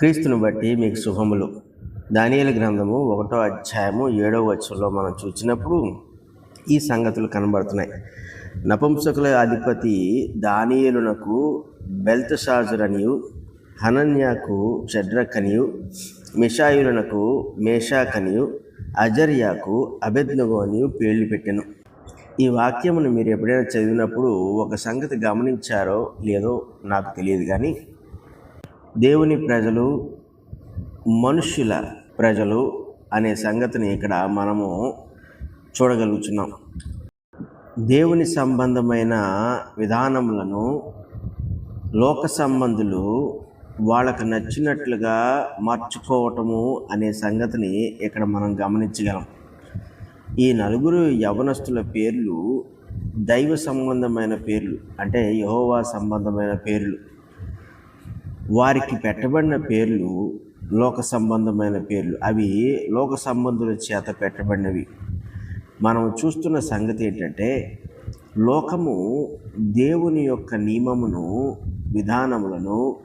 క్రీస్తుని బట్టి మీకు శుభములు. దానియల గ్రంథము ఒకటో అధ్యాయము ఏడో వచ్చంలో మనం చూసినప్పుడు ఈ సంగతులు కనబడుతున్నాయి. నపుంసకుల అధిపతి దానియేలునకు బెల్తషాజురనియు హనన్యాకు షడ్రకనియు మిషాయులనకు మేషాకనియు అజర్యాకు అబెద్నగో అని పేర్లు పెట్టెను. ఈ వాక్యమును మీరు ఎప్పుడైనా చదివినప్పుడు ఒక సంగతి గమనించారో లేదో నాకు తెలియదు కానీ దేవుని ప్రజలు మనుష్యుల ప్రజలు అనే సంగతిని ఇక్కడ మనము చూడగలుగుతున్నాం దేవుని సంబంధమైన విధానములను లోక సంబంధులు వాళ్ళకు నచ్చినట్లుగా మార్చుకోవటము అనే సంగతిని ఇక్కడ మనం గమనించగలం. ఈ నలుగురు యవనస్తుల పేర్లు దైవ సంబంధమైన పేర్లు అంటే యహోవా సంబంధమైన పేర్లు. వారికి పెట్టబడిన పేర్లు లోక సంబంధమైన పేర్లు. అవి లోక సంబంధుల చేత పెట్టబడినవి. మనం చూస్తున్న సంగతి ఏంటంటే లోకము దేవుని యొక్క నియమమును విధానములను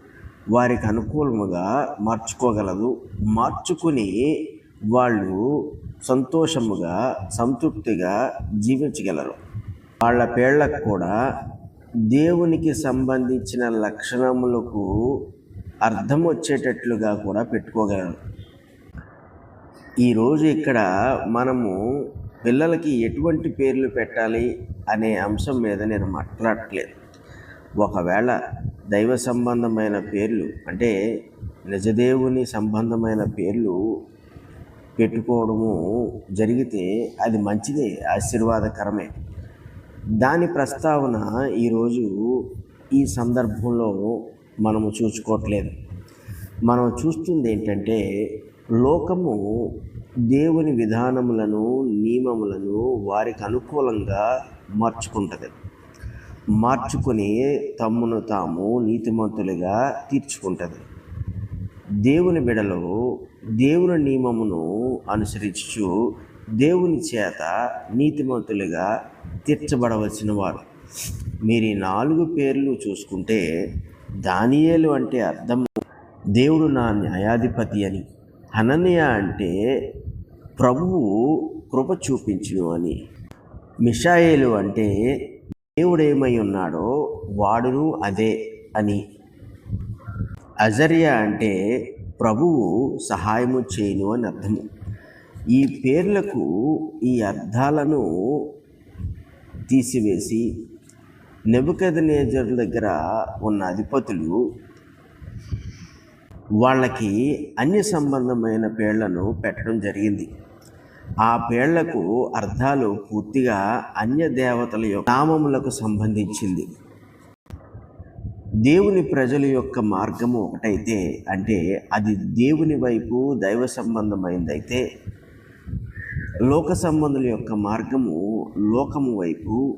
వారికి అనుకూలముగా మార్చుకోగలదు. మార్చుకుని వాళ్ళు సంతోషముగా సంతృప్తిగా జీవించగలరు. వాళ్ళ పేర్లకు కూడా దేవునికి సంబంధించిన లక్షణములకు అర్థం వచ్చేటట్లుగా కూడా పెట్టుకోగలను. ఈరోజు ఇక్కడ మనము పిల్లలకి ఎటువంటి పేర్లు పెట్టాలి అనే అంశం మీద నేను మాట్లాడట్లేదు. ఒకవేళ దైవ సంబంధమైన పేర్లు అంటే నిజదేవుని సంబంధమైన పేర్లు పెట్టుకోవడము జరిగితే అది మంచిదే ఆశీర్వాదకరమే. దాని ప్రస్తావన ఈరోజు ఈ సందర్భంలో మనము చూసుకోవట్లేదు. మనం చూస్తుంది ఏంటంటే లోకము దేవుని విధానములను నియమములను వారికి అనుకూలంగా మార్చుకుంటుంది. మార్చుకొని తమ్మును తాము నీతిమంతులుగా తీర్చుకుంటుంది. దేవుని బిడలో దేవుని నియమమును అనుసరించు దేవుని చేత నీతిమంతులుగా తీర్చబడవలసిన వారు మీరు ఈ నాలుగు పేర్లు చూసుకుంటే దానియేలు అంటే అర్థం దేవుడు నా న్యాయాధిపతి అని హననీయ అంటే ప్రభువు కృప చూపించును అని మిషాయేలు అంటే దేవుడేమై ఉన్నాడో వాడును అదే అని అజర్య అంటే ప్రభువు సహాయము చేయను అని అర్థము. ఈ పేర్లకు ఈ అర్థాలను తీసివేసి నెబుకదనేజర్ దగ్గర ఉన్న అధిపతులు వాళ్ళకి అన్ని సంబంధమైన పేర్లను పెట్టడం జరిగింది. ఆ పేర్లకు అర్థాలు పూర్తిగా అన్య దేవతల యొక్క నామములకు సంబంధించింది. దేవుని ప్రజల యొక్క మార్గము ఒకటైతే అంటే అది దేవుని వైపు దైవ సంబంధమైందైతే లోక సంబంధుల యొక్క మార్గము లోకము వైపు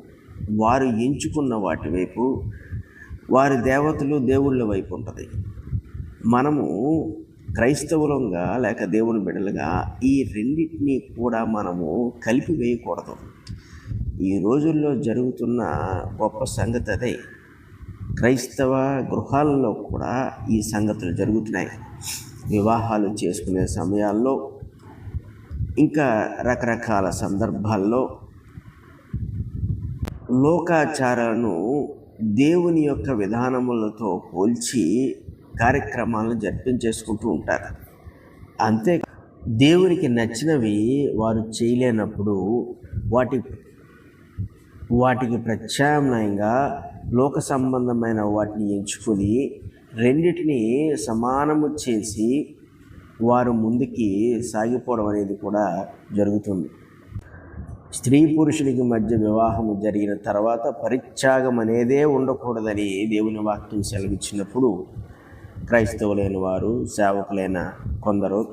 వారు ఎంచుకున్న వాటి వైపు వారి దేవతలు దేవుళ్ళ వైపు ఉంటుంది. మనము క్రైస్తవులంగా లేక దేవుని బిడ్డలుగా ఈ రెండింటినీ కూడా మనము కలిపి వేయకూడదు ఈ రోజుల్లో జరుగుతున్న గొప్ప సంగతి అదే. క్రైస్తవ గృహాల్లో కూడా ఈ సంగతులు జరుగుతున్నాయి. వివాహాలు చేసుకునే సమయాల్లో ఇంకా రకరకాల సందర్భాల్లో లోకాచారాలను దేవుని యొక్క విధానములతో పోల్చి కార్యక్రమాలను జరిపించేసుకుంటూ ఉంటారు. అంతే దేవునికి నచ్చినవి వారు చేయలేనప్పుడు వాటి వాటికి ప్రత్యామ్నాయంగా లోక సంబంధమైన వాటిని ఎంచుకొని రెండిటిని సమానము చేసి వారు ముందుకి సాగిపోవడం అనేది కూడా జరుగుతుంది. స్త్రీ పురుషునికి మధ్య వివాహము జరిగిన తర్వాత పరిత్యాగం అనేదే ఉండకూడదని దేవుని వాక్యం సెలవిచ్చినప్పుడు క్రైస్తవులైన వారు సేవకులైన కొందరు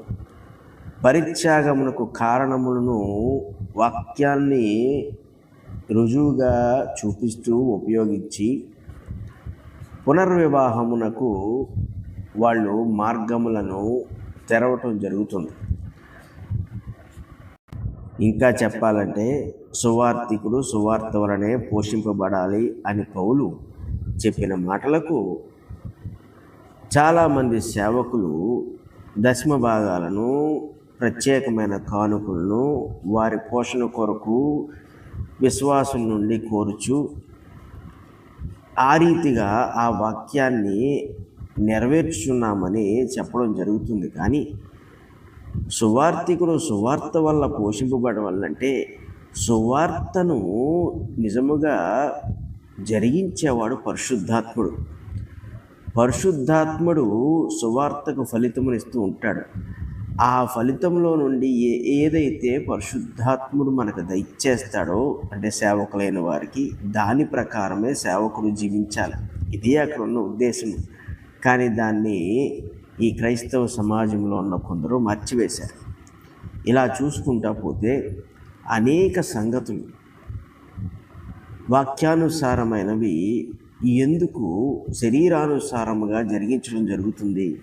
పరిత్యాగమునకు కారణములను వాక్యాన్ని రుజువుగా చూపిస్తూ ఉపయోగించి పునర్వివాహమునకు వాళ్ళు మార్గములను తెరవటం జరుగుతుంది. ఇంకా చెప్పాలంటే సువార్థికుడు సువార్త వలనే పోషింపబడాలి అని పౌలు చెప్పిన మాటలకు చాలామంది సేవకులు దశమ భాగాలను ప్రత్యేకమైన కానుకలను వారి పోషణ కొరకు విశ్వాసం నుండి కోరుచు ఆ రీతిగా ఆ వాక్యాన్ని నెరవేర్చున్నామని చెప్పడం జరుగుతుంది. కానీ సువార్థికుడు సువార్త వల్ల పోషింపబడవాలంటే సువార్తను నిజముగా జరిగించేవాడు పరిశుద్ధాత్ముడు. పరిశుద్ధాత్ముడు సువార్తకు ఫలితమునిస్తూ ఉంటాడు. ఆ ఫలితంలో నుండి ఏ ఏదైతే పరిశుద్ధాత్ముడు మనకు దయచేస్తాడో అంటే సేవకులైన వారికి దాని ప్రకారమే సేవకుడు జీవించాలి. ఇది అక్కడ ఉన్న ఉద్దేశం కానీ దాన్ని ఈ క్రైస్తవ సమాజంలో ఉన్న కొందరు మర్చివేశారు. ఇలా చూసుకుంటా పోతే అనేక సంగతులు వాక్యానుసారమైనవి ఎందుకు శరీరానుసారముగా జరిగించడం జరుగుతుంది?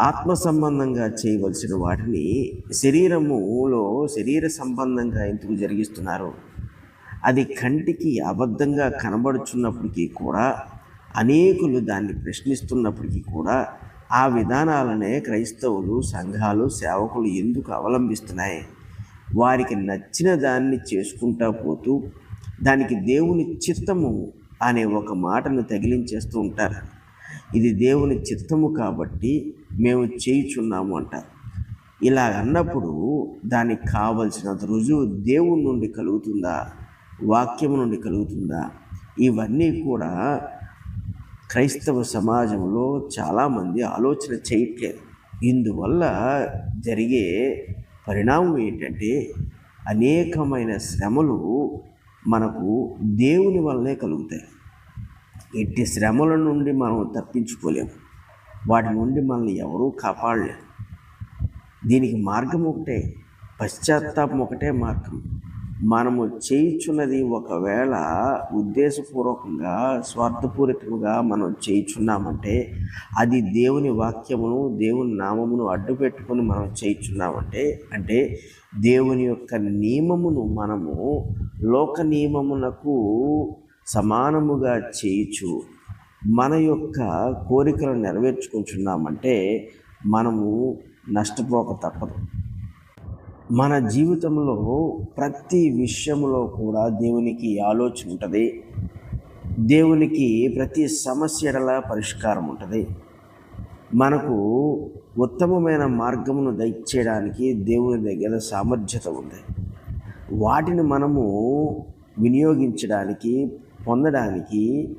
ఆత్మ సంబంధంగా చేయవలసిన వాటిని శరీరములో శరీర సంబంధంగా ఎందుకు జరిగిస్తున్నారు? అది కంటికి అబద్ధంగా కనబడుచున్నప్పటికీ కూడా అనేకులు దాన్ని ప్రశ్నిస్తున్నప్పటికీ కూడా ఆ విధానాలనే క్రైస్తవులు సంఘాలు సేవకులు ఎందుకు అవలంబిస్తున్నాయి? వారికి నచ్చిన దాన్ని చేసుకుంటా పోతూ దానికి దేవుని చిత్తము అనే ఒక మాటను తగిలించేస్తూ ఉంటారు. ఇది దేవుని చిత్తము కాబట్టి మేము చేయుచున్నాము అంటారు ఇలా అన్నప్పుడు దానికి కావలసినంత రుజువు దేవుని నుండి కలుగుతుందా? వాక్యం నుండి కలుగుతుందా? ఇవన్నీ కూడా క్రైస్తవ సమాజంలో చాలామంది ఆలోచన చేయట్లేదు ఇందువల్ల జరిగే పరిణామం ఏంటంటే అనేకమైన శ్రమలు మనకు దేవుని వల్లనే కలుగుతాయి. ఎట్టి శ్రమల నుండి మనం తప్పించుకోలేము. వాటి నుండి మనల్ని ఎవరూ కాపాడలేరు. దీనికి మార్గం ఒకటే పశ్చాత్తాపం ఒకటే మార్గం. మనము చేయుచున్నది ఒకవేళ ఉద్దేశపూర్వకంగా స్వార్థపూరితంగా మనం చేయుచున్నామంటే అది దేవుని వాక్యమును దేవుని నామమును అడ్డు పెట్టుకొని మనం చేయుచున్నామంటే అంటే దేవుని యొక్క నియమమును మనము లోక నియమమునకు సమానముగా చేయుచు మన యొక్క కోరికలను నెరవేర్చుకుంటున్నామంటే మనము నష్టపోక తప్పదు. మన జీవితంలో ప్రతి విషయంలో కూడా దేవునికి ఆలోచన ఉంటుంది. దేవునికి ప్రతి సమస్యల పరిష్కారం ఉంటుంది. మనకు ఉత్తమమైన మార్గమును దయచేయడానికి దేవుని దగ్గర సామర్థ్యత ఉంది. వాటిని మనము వినియోగించడానికి పొందడానికి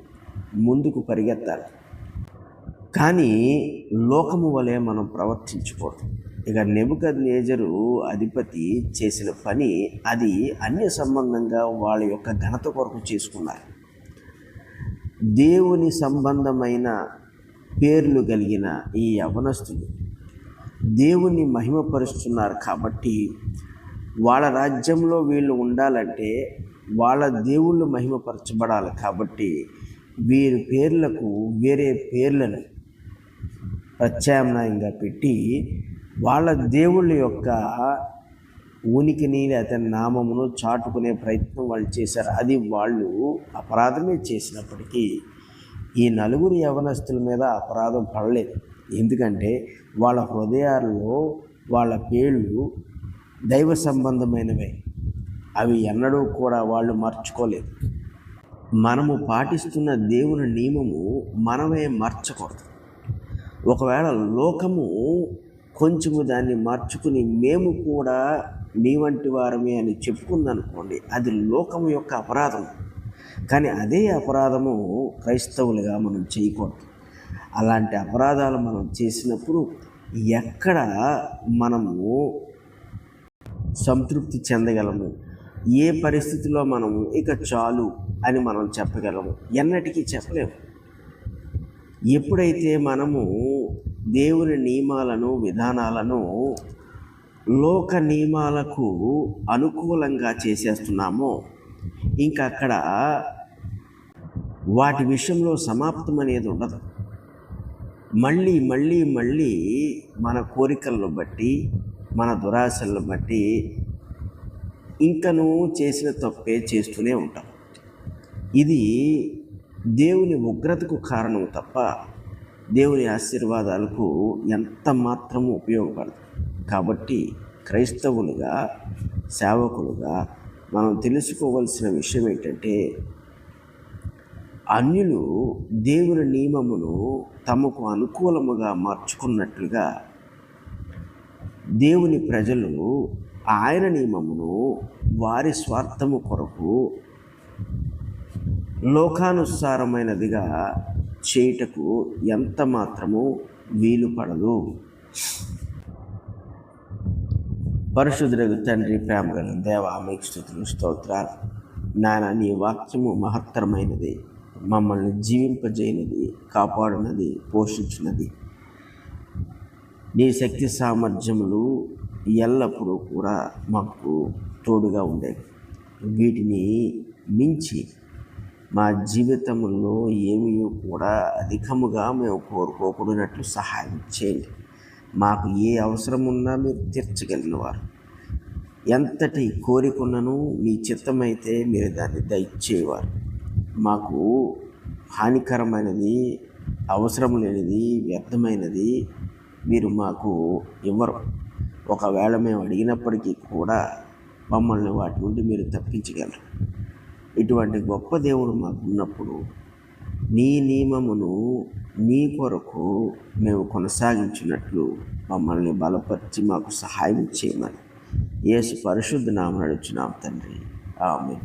ముందుకు పరిగెత్తాలి. కానీ లోకము వలె మనం ప్రవర్తించకూడదు. ఇక నెబుకద్ నేజరు అధిపతి చేసిన పని అది అన్య సంబంధంగా వాళ్ళ యొక్క ఘనత కొరకు చేసుకున్నారు. దేవుని సంబంధమైన పేర్లు కలిగిన ఈ యవనస్తులు దేవుణ్ణి మహిమపరుస్తున్నారు కాబట్టి వాళ్ళ రాజ్యంలో వీళ్ళు ఉండాలంటే వాళ్ళ దేవుళ్ళు మహిమపరచబడాలి కాబట్టి వీరి పేర్లకు వేరే పేర్లను ప్రత్యామ్నాయంగా పెట్టి వాళ్ళ దేవుళ్ళ యొక్క ఉనికిని అతని నామమును చాటుకునే ప్రయత్నం వాళ్ళు చేశారు. అది వాళ్ళు అపరాధమే చేసినప్పటికీ ఈ నలుగురు యవనస్తుల మీద అపరాధం పడలేదు. ఎందుకంటే వాళ్ళ హృదయాల్లో వాళ్ళ పేళ్ళు దైవ సంబంధమైనవే. అవి ఎన్నడూ కూడా వాళ్ళు మర్చుకోలేదు. మనము పాటిస్తున్న దేవుని నియమము మనమే మార్చకూడదు. ఒకవేళ లోకము కొంచెము దాన్ని మార్చుకుని మేము కూడా మీ వంటి వారమే అని చెప్పుకుందనుకోండి అది లోకం యొక్క అపరాధం. కానీ అదే అపరాధము క్రైస్తవులుగా మనం చేయకూడదు. అలాంటి అపరాధాలు మనం చేసినప్పుడు ఎక్కడ మనము సంతృప్తి చెందగలము? ఏ పరిస్థితిలో మనము ఇక చాలు అని మనం చెప్పగలము? ఎన్నటికీ చెప్పలేము. ఎప్పుడైతే మనము దేవుని నియమాలను విధానాలను లోక నియమాలకు అనుకూలంగా చేసేస్తున్నామో. ఇంకా అక్కడ వాటి విషయంలో సమాప్తం అనేది ఉండదు. మళ్ళీ మళ్ళీ మళ్ళీ మన కోరికలను బట్టి మన దురాశలను బట్టి ఇంకను చేసిన తప్పే చేస్తూనే ఉంటాం. ఇది దేవుని ఉగ్రతకు కారణం తప్ప దేవుని ఆశీర్వాదాలకు ఎంత మాత్రము ఉపయోగపడదు. కాబట్టి క్రైస్తవులుగా సేవకులుగా మనం తెలుసుకోవలసిన విషయం ఏంటంటే అన్యులు దేవుని నియమమును తమకు అనుకూలముగా మార్చుకున్నట్లుగా దేవుని ప్రజలు ఆయన నియమమును వారి స్వార్థము కొరకు లోకానుసారమైనదిగా చేయుటకు ఎంత మాత్రము వీలు పడదు. పరిశుద్ధులకు తండ్రి ప్రేమ గల దేవ మీకు స్థుతులు స్తోత్రాలు. నాయన నీ వాక్యము మహత్తరమైనది. మమ్మల్ని జీవింపజేయనిది కాపాడినది పోషించినది. నీ శక్తి సామర్థ్యములు ఎల్లప్పుడూ కూడా మాకు తోడుగా ఉండేవి. వీటిని మించి మా జీవితంలో ఏమీ కూడా అధికముగా మేము కోరుకోకూడనట్లు సహాయం చేయండి. మాకు ఏ అవసరం ఉన్నా మీరు తీర్చగలిగిన వారు ఎంతటి కోరికున్నను మీ చిత్తమైతే మీరు దాన్ని దయచేవారు మాకు హానికరమైనది అవసరం లేనిది వ్యర్థమైనది మీరు మాకు ఇవ్వరు. ఒకవేళ మేము అడిగినప్పటికీ కూడా మమ్మల్ని వాటి నుండి మీరు తప్పించగలరు. ఇటువంటి గొప్ప దేవుడు మాకు ఉన్నప్పుడు నీ నియమమును నీ కొరకు మేము కొనసాగించినట్లు మమ్మల్ని బలపరిచి మాకు సహాయం చేయమని. యేసు పరిశుద్ధ నామం నడుచున్నాం తండ్రి. ఆమె